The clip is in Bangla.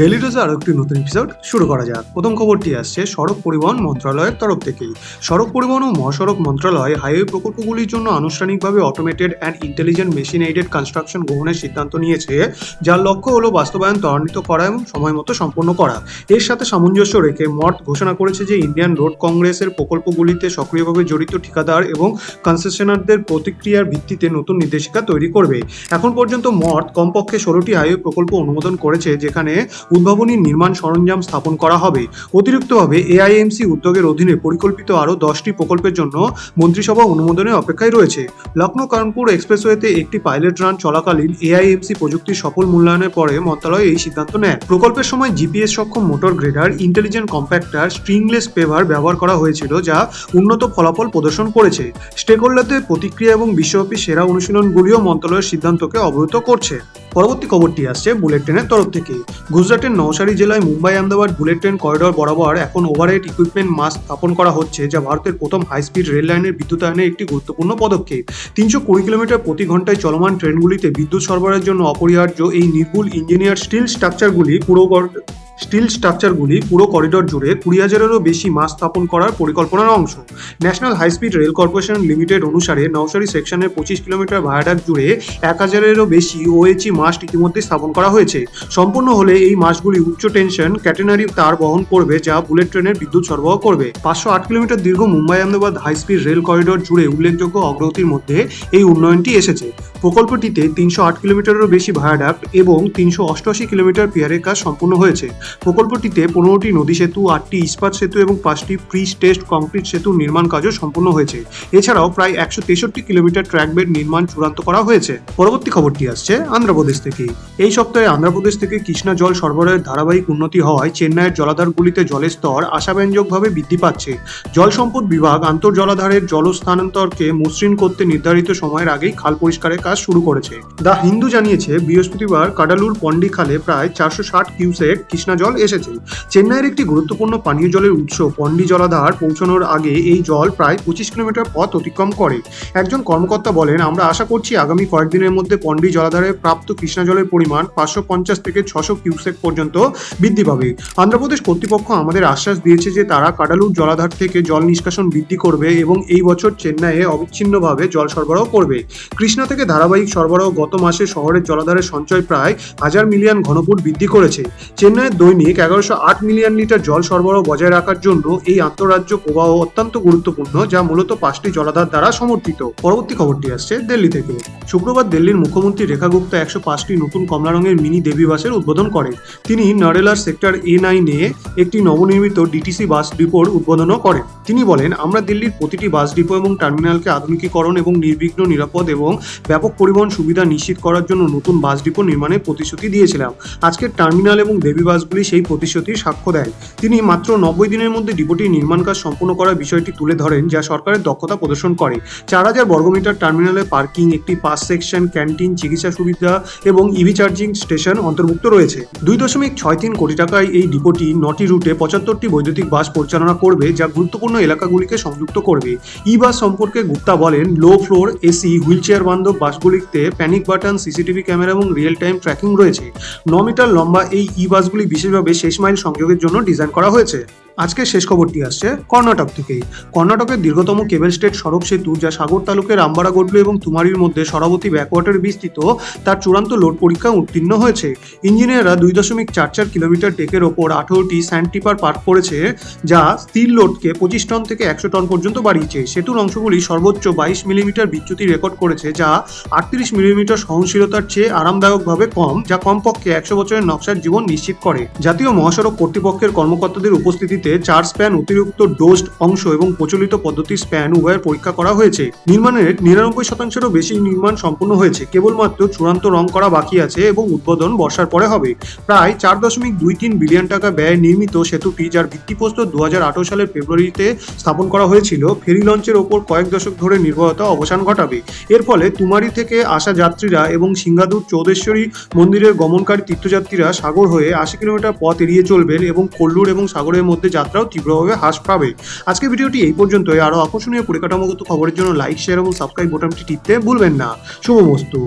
ডেলি ডোজে আরও একটি নতুন এপিসোড শুরু করা যাক। প্রথম খবরটি আসছে সড়ক পরিবহন মন্ত্রণালয়ের তরফ থেকেই। সড়ক পরিবহন ও মহাসড়ক মন্ত্রণালয় হাইওয়ে প্রকল্পগুলির জন্য আনুষ্ঠানিকভাবে automated and intelligent machine aided construction গ্রহণের সিদ্ধান্ত নিয়েছে, যার লক্ষ্য হলো বাস্তবায়ন, ত্বরান্বিত করা এবং সময় মতো সম্পন্ন করা। এর সাথে সামঞ্জস্য রেখে মর্ট ঘোষণা করেছে যে ইন্ডিয়ান রোড কংগ্রেসের প্রকল্পগুলিতে সক্রিয়ভাবে জড়িত ঠিকাদার এবং কনসেশনারদের প্রতিক্রিয়ার ভিত্তিতে নতুন নির্দেশিকা তৈরি করবে। এখন পর্যন্ত মর্ট কমপক্ষে ষোলোটি হাইওয়ে প্রকল্প অনুমোদন করেছে, যেখানে উদ্ভাবনী নির্মাণ সরঞ্জাম স্থাপন করা হবে। অতিরিক্তভাবে এআইএমসি উদ্যোগের অধীনে পরিকল্পিত আরও দশটি প্রকল্পের জন্য মন্ত্রিসভা অনুমোদনের অপেক্ষায় রয়েছে। লখনৌ কানপুর এক্সপ্রেসওয়েতে একটি পাইলট রান চলাকালীন এআইএমসি প্রযুক্তির সফল মূল্যায়নের পরে মন্ত্রণালয় এই সিদ্ধান্ত নেয়। প্রকল্পের সময় জিপিএস সক্ষম motor grader, intelligent compactor, stringless paver ব্যবহার করা হয়েছিল যা উন্নত ফলাফল প্রদর্শন করেছে। স্টেকহোল্ডারদের প্রতিক্রিয়া এবং বিশ্বব্যাপী সেরা অনুশীলনগুলিও মন্ত্রণালয়ের সিদ্ধান্তকে অবহিত করছে। পরবর্তী খবরটি আসছে বুলেট ট্রেনের তরফ থেকে। গুজরাটের নওশারি জেলায় Mumbai Ahmedabad bullet train corridor বরাবর এখন ওভারহেড ইকুইপমেন্ট মাস্ক স্থাপন করা হচ্ছে, যা ভারতের প্রথম হাই স্পিড রেল লাইনের বিদ্যুতায়নের একটি গুরুত্বপূর্ণ পদক্ষেপ। তিনশো কুড়ি কিলোমিটার প্রতি ঘন্টায় চলমান ট্রেনগুলিতে বিদ্যুৎ সরবরাহের জন্য অপরিহার্য এই নির্ভুল ইঞ্জিনিয়ার স্টিল স্ট্রাকচারগুলি পুরো স্টিল স্ট্রাকচারগুলি পুরো করিডর জুড়ে কুড়ি হাজারেরও বেশি মাস স্থাপন করার পরিকল্পনার অংশ। National High Speed Rail Corporation Limited অনুসারে নওসারি সেকশনের পঁচিশ কিলোমিটার ভায়াডাক জুড়ে এক হাজারেরও বেশি ওএচই মাস্ট ইতিমধ্যে স্থাপন করা হয়েছে। সম্পূর্ণ হলে এই মাসগুলি উচ্চ টেনশন, ক্যাটেনারি তার বহন করবে যা বুলেট ট্রেনের বিদ্যুৎ সরবরাহ করবে। পাঁচশো আট কিলোমিটার দীর্ঘ Mumbai Ahmedabad high speed rail corridor জুড়ে উল্লেখযোগ্য অগ্রগতির মধ্যে এই উন্নয়নটি এসেছে। প্রকল্পটিতে তিনশো আট কিলোমিটারেরও বেশি ভায়াডাক্ট এবং তিনশো অষ্টআশি কিলোমিটার পিয়ারের কাজ সম্পূর্ণ হয়েছে। প্রকল্পটিতে পনেরোটি নদী সেতু, আটটি ইস্পাত সেতু এবং পাঁচটি প্রি টেস্ট কংক্রিট সেতুর নির্মাণ কাজও সম্পূর্ণ হয়েছে। এছাড়াও প্রায় একশো তেষট্টি কিলোমিটার ট্র্যাক বেড নির্মাণ চূড়ান্ত করা হয়েছে। পরবর্তী খবরটি আসছে আন্ধ্রপ্রদেশ থেকে। এই সপ্তাহে আন্ধ্রপ্রদেশ থেকে কৃষ্ণা জল সরবরাহের ধারাবাহিক উন্নতি হওয়ায় চেন্নাইয়ের জলাধারগুলিতে জলের স্তর আশাব্যঞ্জকভাবে বৃদ্ধি পাচ্ছে। জল সম্পদ বিভাগ আন্তর্জলাধারের জল স্থানান্তরকে মসৃণ করতে নির্ধারিত সময়ের আগেই খাল পরিষ্কারের কাজ শুরু করেছে। দ্য হিন্দু জানিয়েছে, বৃহস্পতিবার কাডালুর পন্ডি খালে প্রায় চারশো ষাট কিউসেক কৃষ্ণা জল এসেছে। চেন্নাইয়ের একটি গুরুত্বপূর্ণ পানীয় জলের উৎস পন্ডি জলাধার পৌঁছানোর আগে এই জল প্রায় পঁচিশ কিলোমিটার পথ অতিক্রম করে। একজন কর্মকর্তা বলেন, আমরা আশা করছি আগামী কয়েকদিনের মধ্যে পন্ডি জলাধারে প্রাপ্ত কৃষ্ণা জলের পরিমাণ পাঁচশো পঞ্চাশ থেকে ছশো কিউসেক পর্যন্ত বৃদ্ধি পাবে। অন্ধ্রপ্রদেশ কর্তৃপক্ষ আমাদের আশ্বাস দিয়েছে যে তারা কাডালুর জলাধার থেকে জল নিষ্কাশন বৃদ্ধি করবে এবং এই বছর চেন্নাইয়ে অবিচ্ছিন্নভাবে জল সরবরাহ করবে। কৃষ্ণা থেকে ধারাবাহিক সরবরাহ গত মাসে শহরের জলাধারের সঞ্চয় প্রায় হাজার মিলিয়ন ঘনফুট বৃদ্ধি করেছে। চেন্নাইয়ের দৈনিক এগারোশো আট মিলিয়ন লিটার জল সরবরাহ বজায় রাখার জন্য এই আন্তঃরাজ্য প্রবাহ অত্যন্ত গুরুত্বপূর্ণ, যা মূলত পাঁচটি জলাধার দ্বারা সমর্থিত। পরবর্তী খবরটি আসছে দিল্লি থেকে। শুক্রবার দিল্লির মুখ্যমন্ত্রী রেখা গুপ্তা একশো পাঁচটি নতুন কমলা রঙের মিনি দেবী বাসের উদ্বোধন করেন। তিনি নরেলার সেক্টর এ নাইনে একটি নবনির্মিত ডিটিসি বাস ডিপোর উদ্বোধনও করেন। তিনি বলেন, আমরা দিল্লির প্রতিটি বাস ডিপো এবং টার্মিনালকে আধুনিকীকরণ এবং নির্বিঘ্ন, নিরাপদ এবং ব্যাপক পরিবহন সুবিধা নিশ্চিত করার জন্য নতুন বাস ডিপো নির্মাণের প্রতিশ্রুতি দিয়েছিলাম। আজকের টার্মিনাল এবং দেবী বাসগুলি সেই প্রতিশ্রুতির সাক্ষ্য দেয়। তিনি মাত্র নব্বই দিনের মধ্যে ডিপোটির নির্মাণ কাজ সম্পূর্ণ করার বিষয়টি তুলে ধরেন, যা সরকারের দক্ষতা প্রদর্শন করে। চার হাজার বর্গমিটার টার্মিনালে পার্কিং, একটি পাস সেকশন, ক্যান্টিন, চিকিৎসা সুবিধা এবং ইভি চার্জিং স্টেশন অন্তর্ভুক্ত রয়েছে। দুই দশমিক ছয় তিন কোটি টাকায় এই ডিপোটি নটি রুটে পঁচাত্তরটি বৈদ্যুতিক বাস পরিচালনা করবে, যা গুরুত্বপূর্ণ এলাকাগুলিকে সংযুক্ত করবে। ই বাস সম্পর্কে গুপ্তা বলেন, low floor, AC wheel chair বান্ধব বাসগুলিতে প্যানিক বাটন সিসিটিভি ক্যামেরা এবং রিয়েল টাইম ট্র্যাকিং রয়েছে। ন মিটার লম্বা এই ই বাসগুলি বিশেষভাবে শেষ মাইল সংযোগের জন্য ডিজাইন করা হয়েছে। আজকে শেষ খবরটি আসছে কর্ণাটক থেকে কর্ণাটকের দীর্ঘতম কেবল স্টেট সড়ক সেতু, যা সাগর তালুকের আম্বারাগোডলু এবং তুমারির মধ্যে সরাবতী ব্যাকওয়াটারে বিস্তৃত, তার চূড়ান্ত লোড পরীক্ষা উত্তীর্ণ হয়েছে। ইঞ্জিনিয়াররা দুই দশমিক চার চার কিলোমিটার টেকের ওপর আঠারোটি স্যান্ড টিপার পার্ক করেছে, যা স্থির লোডকে পঁচিশ টন থেকে একশো টন পর্যন্ত বাড়িয়েছে। সেতুর অংশগুলি সর্বোচ্চ বাইশ মিলিমিটার বিচ্যুতি রেকর্ড করেছে, যা আটত্রিশ মিলিমিটার সহনশীলতার চেয়ে আরামদায়কভাবে কম, যা কমপক্ষে একশো বছরের নকশার জীবন নিশ্চিত করে। জাতীয় মহাসড়ক কর্তৃপক্ষের কর্মকর্তাদের উপস্থিতিতে চার স্প্যান অতিরিক্ত ডোজড অংশ এবং প্রচলিত পদ্ধতি স্প্যান উভয়ের পরীক্ষা করা হয়েছে। নির্মাণের নিরানব্বই শতাংশেরও বেশি নির্মাণ সম্পূর্ণ হয়েছে। কেবলমাত্র চূড়ান্ত রং করা বাকি আছে এবং উদ্বোধন বর্ষার পরে হবে। প্রায় চার দশমিক দুই তিন বিলিয়ন টাকা ব্যয়ে নির্মিত সেতুটি যার ভিত্তিপ্রস্তর দু হাজার আঠারো সালের ফেব্রুয়ারিতে স্থাপন করা হয়েছিল। ফেরি লঞ্চের ওপর কয়েক দশক ধরে নির্ভরতা অবসান ঘটাবে। এর ফলে তুমারি থেকে আসা যাত্রীরা এবং সিঙ্গাদুর চৌদেশ্বরী মন্দিরের গমনকারী তীর্থযাত্রীরা সাগর হয়ে আশি কিলোমিটার পথ এড়িয়ে চলবেন এবং কল্লুর এবং সাগরের মধ্যে যাত্রাও তীব্রভাবে হ্রাস পাবে। আজকে ভিডিওটি এই পর্যন্তই। আরও আকর্ষণীয় পরিকাঠামোগত খবরের জন্য লাইক শেয়ার এবং সাবস্ক্রাইব বোতামটি টিপতে ভুলবেন না। শুভমস্তু।